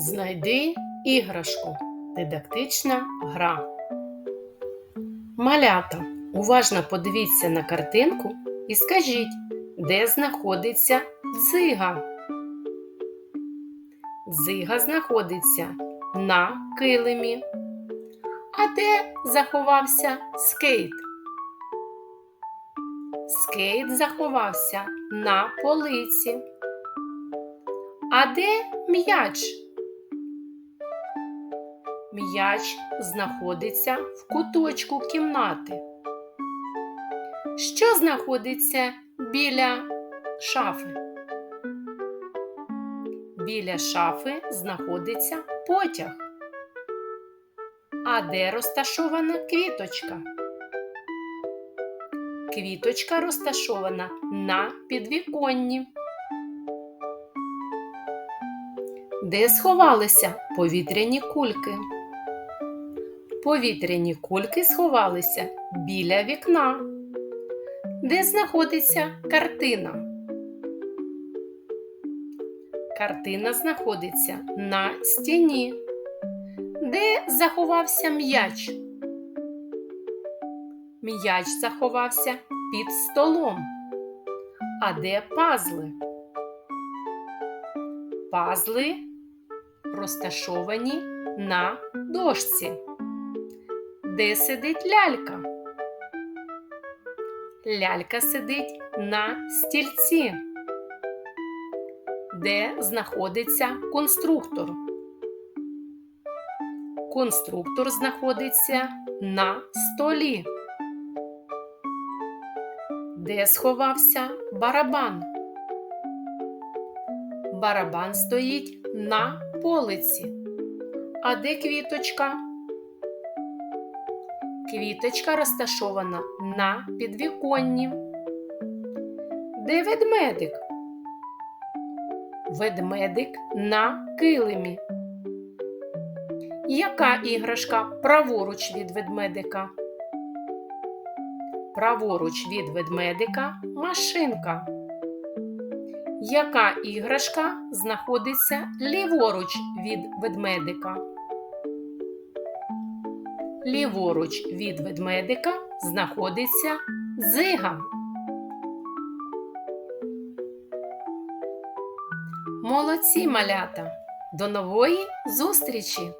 Знайди іграшку. Дидактична гра. Малята. Уважно подивіться на картинку і скажіть, де знаходиться дзига. Дзига знаходиться на килимі. А де заховався скейт? Скейт заховався на полиці. А де м'яч? М'яч знаходиться в куточку кімнати. Що знаходиться біля шафи? Біля шафи знаходиться потяг. А де розташована квіточка? Квіточка розташована на підвіконні. Де сховалися повітряні кульки? Повітряні кульки сховалися біля вікна. Де знаходиться картина? Картина знаходиться на стіні. Де заховався м'яч? М'яч заховався під столом. А де пазли? Пазли розташовані на дошці. Де сидить лялька? Лялька сидить на стільці. Де знаходиться конструктор? Конструктор знаходиться на столі. Де сховався барабан? Барабан стоїть на полиці. А де квіточка? Квіточка розташована на підвіконні. Де ведмедик? Ведмедик на килимі. Яка іграшка праворуч від ведмедика? Праворуч від ведмедика машинка. Яка іграшка знаходиться ліворуч від ведмедика? Ліворуч від ведмедика знаходиться зига. Молодці малята! До нової зустрічі!